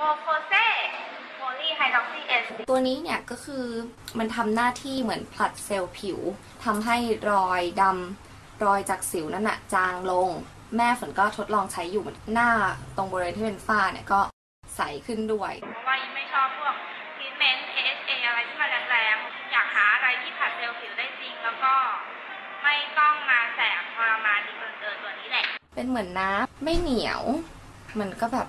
โมโคเซโพลีไฮดรอกซีเอสตัวนี้เนี่ยก็คือมันทำหน้าที่เหมือนผลัดเซลล์ผิวทำให้รอยดำรอยจากสิวนั่นน่ะจางลง แม่ฝนก็ทดลองใช้อยู่หน้าตรงบริเวณที่เป็นฝ้าเนี่ยก็ใสขึ้นด้วย เพราะว่ายิ่งไม่ชอบพวกทรีทเมนต์ AHA อะไรที่มันแรงๆ อยากหาอะไรที่ผัดเซลล์ผิวได้จริง แล้วก็ไม่ต้องมาแสบทรมานดีกเกินเกินตัวนี้แหละ เป็นเหมือนน้ำไม่เหนียว มันก็แบบ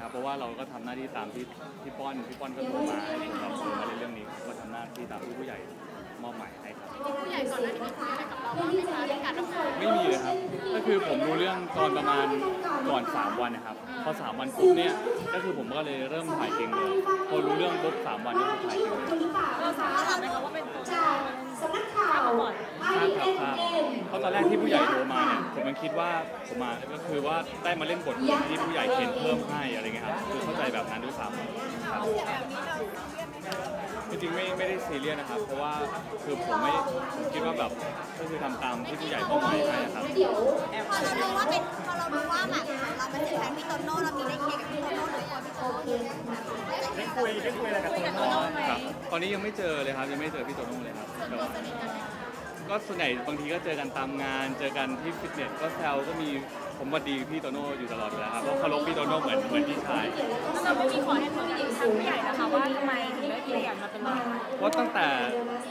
ครับ เพราะว่าเราก็ทำหน้าที่ตามที่พี่ป้อนพี่ป้อนก็โทรมาให้ผมรับรู้มาในเรื่องนี้ก็ทำหน้าที่ตามที่ผู้ใหญ่มอบหมายให้ครับผู้ใหญ่ก่อนหน้านี้มีคุยอะไรกับเราบ้างไหมคะในการทำงานไม่มีเลยครับก็คือผมรู้เรื่องตอนประมาณก่อน 3 วันนะครับพอ 3 วันปุ๊บเนี่ยก็คือผมก็เลยเริ่มถ่ายเองเลยพอรู้เรื่องปุ๊บ3วันก็คือถ่ายเองเลยเราสามารถทำไหมคะว่าเป็นตัวตนทราบมาก่อนทราบครับทราบ เพราะตอนแรกที่ผู้ใหญ่โทรมาเนี่ยผมมันคิดว่าผมมาก็คือว่าได้มาเล่นบทที่ผู้ใหญ่เขียนเพิ่มให้อะไรเงี้ยครับคือเข้าใจแบบนั้นด้วยซ้ำครับจริงๆไม่ไม่ได้ซีเรียสนะครับ เพราะว่าคือผมไม่ผมคิดว่าแบบก็คือทำตามที่ผู้ใหญ่ต้องให้ให้นะครับพอเรารู้ว่าเป็นพอเรารู้ว่าแบบเราเป็นแฟนพี่โตโน่เรามีได้เคลียร์กับพี่โตโน่หรือว่าพี่โตโน่ได้คุยได้คุยอะไรกับโตโน่ครับตอนนี้ยังไม่เจอเลยครับยังไม่เจอพี่โตโน่เลยครับแต่ว่า ก็ส่วนใหญ่บางทีก็เจอกันตามงาน เจอกันที่ฟิตเนสก็แซวก็มีผมหวัดดีพี่โตโน่อยู่ตลอดอยู่แล้วครับเพราะเคารพพี่โตโน่เหมือนเหมือนพี่ชายเราไม่มีขอให้ผู้ใหญ่ทางผู้ใหญ่นะคะว่าทำไมถึงได้เปลี่ยนมาเป็นเราเพราะตั้งแต่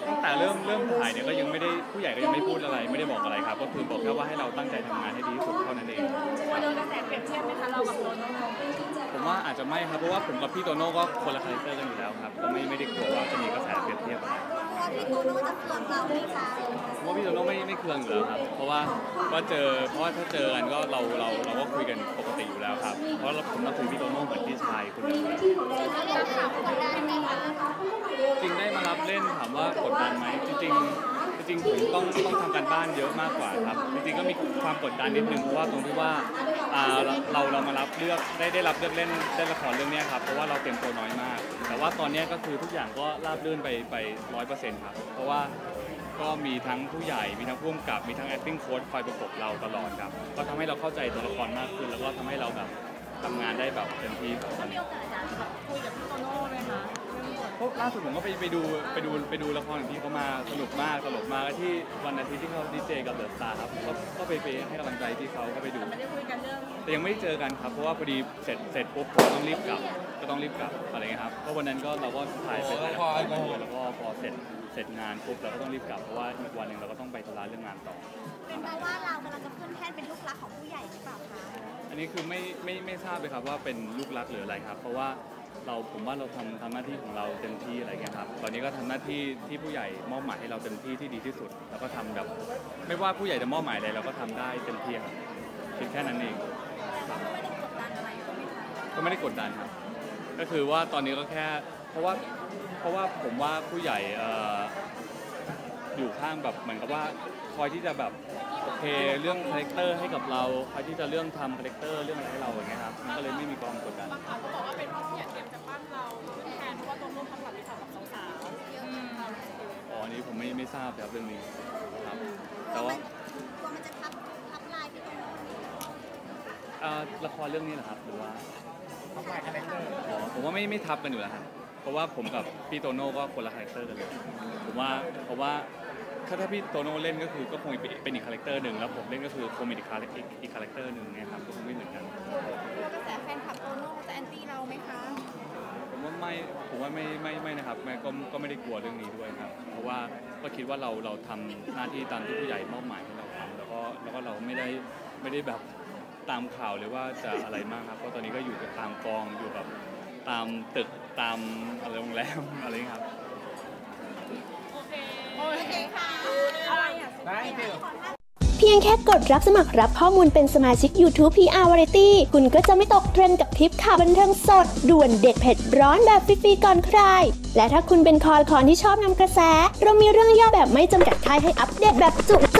ตั้งแต่เริ่มเริ่มถ่ายเนี่ยก็ยังไม่ได้ผู้ใหญ่ก็ยังไม่พูดอะไร ไม่ได้บอกอะไรครับ ก็คือบอกแค่ว่าให้เราตั้งใจทำงานให้ดีที่สุดเท่านั้นเอง กลัวโดนกระแสเปรียบเทียบไหมคะเรากับโตโน่ผมว่าอาจจะไม่ครับเพราะว่าผมกับพี่โตโน่ก็คนละคาแรคเตอร์กันอยู่แล้วครับก็ไม่ไม่ได้กลัวว่าจะมีกระแสเปรียบเทียบอะไร กลัวพี่โตโน่จะเคืองเราไหมคะผมว่าพี่โตโน่ไม่ไม่เคืองอยู่แล้วครับ เพราะว่าว่าเจอเพราะว่าถ้าเจอกันก็เราเราเราก็คุยกันปกติอยู่แล้วครับ เพราะเราผมนับถือพี่โตโน่เหมือนพี่ชายคนหนึงอยู่แล้วถามกดดันไหมคะจริงได้มารับเล่นถามว่ากดดันไหมจริงจริงผมต้องต้องทำการบ้านเยอะมากกว่าครับ จริงๆก็มีความกดดันนิดนึงเพราะว่าตรงที่ว่า อ่าเราเรามารับเลือกได้ได้รับเลือกเล่นเล่นละครเรื่องเนี้ยครับเพราะว่าเราเตรียมตัวน้อยมาก แต่ว่าตอนเนี้ยก็คือทุกอย่างก็ราบรื่นไปไปร้อยเปอร์เซ็นต์ครับเพราะว่าก็มีทั้งผู้ใหญ่มีทั้งผู้กำกับมีทั้ง acting coach คอยประกบเราตลอดครับก็ทำให้เราเข้าใจตัวละครมากขึ้น แล้วก็ทำให้เราแบบทำงานได้แบบเต็มที่ครับ มีโอกาสจะแบบคุยกับพี่โตโน่ไหมคะเรื่องบทเพราะล่าสุดผมก็ไปไปดูไปดูไปดูละครของพี่เขามาสนุกมากตลกมากที่วันอาทิตย์ที่เขาดีเจกับเดอะสตาร์ครับก็ก็ไปไปให้กำลังใจที่เขาก็ไปดูไม่ได้คุยกัน แต่ยังไม่ได้เจอกันครับ เพราะว่าพอดีเสร็จเสร็จปุ๊บผมต้องรีบกลับ ก็ต้องรีบกลับอะไรเงี้ยครับ เพราะวันนั้นก็เราก็ถ่ายเสร็จแล้วแล้วก็พอเสร็จเสร็จงานปุ๊บเราก็ต้องรีบกลับ เพราะว่าอีกวันหนึ่งเราก็ต้องไปธุระเรื่องงานต่อ เป็นเพราะว่าเรากำลังจะขึ้นแท่นเป็นลูกรักของผู้ใหญ่หรือเปล่าคะ อันนี้คือไม่ไม่ไม่ทราบเลยครับว่าเป็นลูกรักหรืออะไรครับ เพราะว่าเราผมว่าเราทำทำหน้าที่ของเราเต็มที่อะไรเงี้ยครับ ตอนนี้ก็ทำหน้าที่ที่ผู้ใหญ่มอบหมายให้เราเต็มที่ที่ดีที่สุด แล้วก็ทำแบบไม่ว่าผู้ใหญ่จะมอบหมายอะไรเราก็ทำได้เต็มที่ครับเพียงแค่นั้นเองครับ ก็ไม่ได้กดดันครับ ก็คือว่าตอนนี้ก็แค่ เพราะว่าเพราะว่าผมว่าผู้ใหญ่เอ่ออยู่ข้างแบบเหมือนกับว่าคอยที่จะแบบโอเคเรื่องคาแรคเตอร์ให้กับเราคอยที่จะเรื่องทำคาแรคเตอร์เรื่องอะไรให้เราอย่างเงี้ยครับมันก็เลยไม่มีความกดดัน บางข่าวก็บอกว่าเป็นเพราะผู้ใหญ่เตรียมจะปั้นเราแทนเพราะว่าโตโน่ทำแบบนี้กับสาวๆอืมอ๋ออันนี้ผมไม่ไม่ทราบครับเรื่องนี้ครับ แต่ว่า กลัวมันจะทับทับลายพี่โตโน่ เอ่อละครเรื่องนี้เหรอครับหรือว่าอ๋อผมว่าไม่ไม่ทับกันอยู่แล้วครับเพราะว่าผมกับพี่โตโน่ก็คนละคาแรคเตอร์กันเลยผมว่าเพราะว่าถ้าถ้าพี่โตโน่เล่นก็คือก็คงเป็นเป็นอีกคาแรคเตอร์หนึ่งแล้วผมเล่นก็คือคงเป็นอีกคาแรคอีกอีกคาแรคเตอร์หนึ่งเนี่ยครับก็คงไม่เหมือนกันกระแสแฟนคลับโตโน่เขาจะแอนตี้เราไหมคะผมว่าไม่ผมว่าไม่ไม่ไม่นะครับไม่ก็ก็ไม่ได้กลัวเรื่องนี้ด้วยครับ เพราะว่าก็คิดว่าเราเราทำหน้าที่ตามที่ผู้ใหญ่มอบหมายให้เราทำแล้วก็แล้วก็เราไม่ได้ไม่ได้แบบ ตามข่าวหรือว่าจะอะไรมากครับเพราะตอนนี้ก็อยู่กับตามกองอยู่กับตามตึกตามอะไรโรงแรมอะไรอย่างเงี้ยครับโอเคโอเคค่ะอะไรอะได้เพียงแค่กดรับสมัครรับข้อมูลเป็นสมาชิก YouTube PR Variety คุณก็จะไม่ตกเทรนด์กับคลิปข่าวบันเทิงสด ด่วนเด็ดเผ็ดร้อนแบบฟรีๆก่อนใคร และถ้าคุณเป็นคอคอนที่ชอบนำกระแส เรามีเรื่องย่อแบบไม่จำกัดค่ายให้อัปเดตแบบจุใจ